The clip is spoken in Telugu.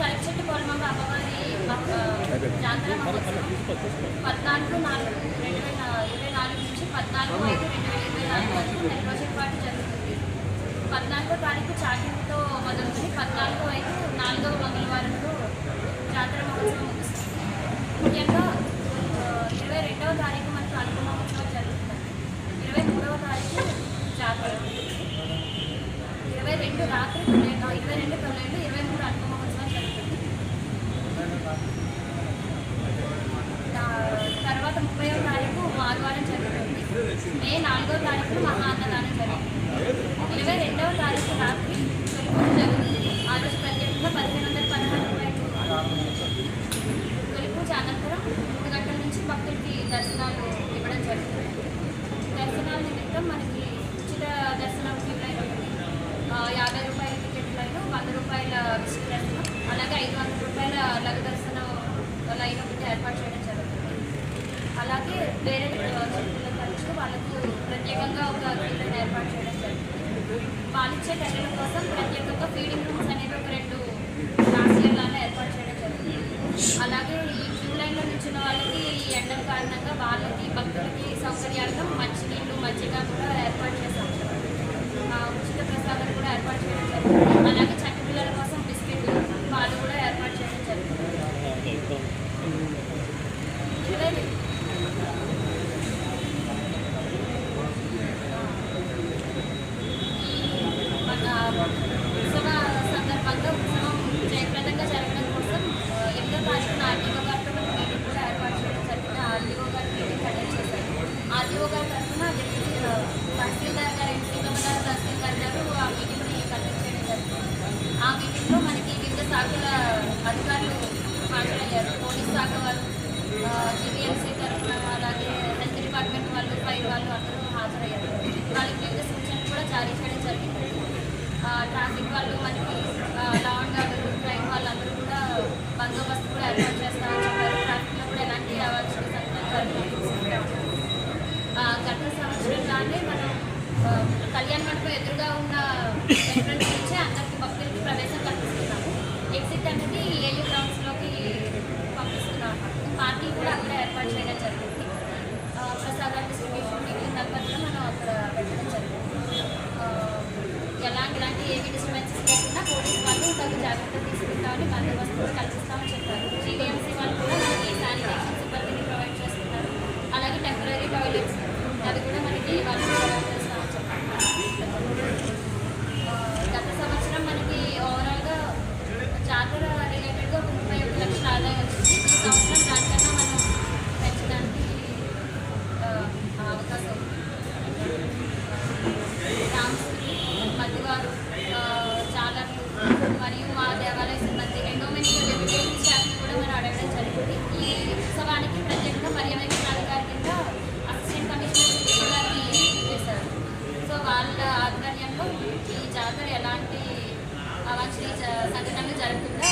కలెక్చెట్టు కొలమమ్మ అమ్మవారి జాతర మహోత్సవం పద్నాలుగు నాలుగు రెండు వేల ఇరవై నాలుగు నుంచి పద్నాలుగు ఐదు రెండు వేల ఇరవై నాలుగు వరకు నెల రోజుల పాటు జరుగుతుంది. పద్నాలుగో తారీఖు చాటింగ్తో మొదలుకొని పద్నాలుగు ఐదు నాలుగవ మంగళవారంలో జాతర మహోత్సవం ముగుస్తుంది. ముఖ్యంగా ఇరవై రెండవ తారీఖు మనకు అనుకున్న మహోత్సవం జరుగుతుంది. ఇరవై మూడవ తారీఖు జాతర. ఇరవై రెండు రాత్రి ఇరవై రెండు పన్నెండు ఇరవై మూడు అనుపమ మహోత్సవం జరుగుతుంది తా- తర్వాత ముప్పైవ తారీఖు ఆదివారం జరుగుతుంది. మే నాలుగవ తారీఖు మహా అన్నదానం జరుగుతుంది. ఇరవై రెండవ తారీఖు రాత్రి తొలిపూజ జరుగుతుంది. ఆ రోజు ప్రత్యేకంగా పదిహేను వందల పదహారు రూపాయలు తొలి పూజ అనంతరం మూడు గంటల నుంచి భక్తులకి దర్శనాలు ఇవ్వడం జరుగుతుంది. దర్శనాల నిమిత్తం మనకి ఉచిత దర్శనం క్యూ యాభై రూపాయల టికెట్ లైన్ వంద రూపాయల విజిట్ అలాగే ఐదు వందల రూపాయల లఘు దర్శనం లైన్ ఒకటి ఏర్పాటు చేయడం అలాగే వేరే చిక్కుల ఖర్చు వాళ్ళకు ప్రత్యేకంగా ఒక ఏర్పాటు చేయడం జరుగుతుంది పాలిచ్చే టెన్నుల కోసం ప్రత్యేకంగా ఫీడింగ్ రూమ్ అనేవి ఒక రెండు రాశియాలను ఏర్పాటు చేయడం జరుగుతుంది అలాగే ఈ క్యూ లైన్లో నిల్చున్న వాళ్ళకి ఈ ఎండల కారణంగా వాళ్ళకి భక్తులకి సౌకర్యార్థం మంచినీళ్ళు మజ్జిగ కూడా ఏర్పాటు చేశాం ఆ, ఉచిత ప్రసాదం కూడా ఏర్పాటు చేయడం జరుగుతుంది అలాగే చట్టి పిల్లల కోసం బిస్కెట్లు పాలు కూడా ఏర్పాటు చేయడం జరుగుతుంది ఇరవై రెండు. మన ఉత్సవ సందర్భంగా ఉత్సవం జయప్రదంగా జరగడం కోసం ఆ, ఎనిమిదో తారీఖున ఆర్టీఓ గారితో మనం మీటింగ్ కూడా ఏర్పాటు చేయడం జరిగింది ఆర్టీఓ గారు మీటింగ్ కండక్ట్ చేశారు ఆర్టీఓ గారి తరఫున డిప్యూటీ ఆ, తహసీల్దార్ గారు ఎంపీ గారు తహసీల్దార్ గారు ఆ మీటింగ్ని కండక్ట్ చేయడం జరిగింది ఆ మీటింగ్లో మనకి వివిధ శాఖల అధికారులు హాజరయ్యారు. పోలీస్ శాఖ వాళ్ళు జీవీఎంసీ తరఫున అలాగే హెల్త్ డిపార్ట్మెంట్ వాళ్ళు ఫైర్ వాళ్ళు అందరూ హాజరయ్యారు. వాళ్ళకి వివిధ సూచనలు కూడా జారీ చేయడం జరిగింది. ట్రాఫిక్ వాళ్ళు మనకి లా అండ్ ఆర్డర్ క్రైమ్ వాళ్ళందరూ కూడా బందోబస్తు కూడా ఏర్పాటు చేస్తామని చెప్పారు. ట్రాఫిక్లో కూడా ఎలాంటి అవాంఛనీయ సంఘటనలు జరగకుండా ఆ, గత సంవత్సరంగానే మనం కళ్యాణ్ కళ్యాణ మండపం ఎదురుగా ఉన్న ఎంట్రన్స్ నుంచే అందరికీ పార్టీ కూడా అక్కడ ఏర్పాటు చేయడం జరిగింది. ప్రసాదాలు డిస్ట్రిబ్యూషన్ మిగిలిన కూడా మనం అక్కడ పెట్టడం జరిగింది. ఎలాంటి ఇలాంటి ఏవి డిస్టర్బెన్సెస్ లేకుండా పోలీస్ వాళ్ళు తగు జాగ్రత్త తీసుకుంటామని బందోబస్తు కల్పిస్తామని చెప్పారు. అడగడం ఈ ఉత్సవానికి ప్రత్యేకంగా పర్యవేక్షణాధికారి కింద అసిస్టెంట్ కమిషనర్ శ్రీ చేశారు. సో వాళ్ళ ఆధ్వర్యంలో ఈ జాతర ఎలాంటి అవాంఛనీయ సంఘటనలు జరగకుండా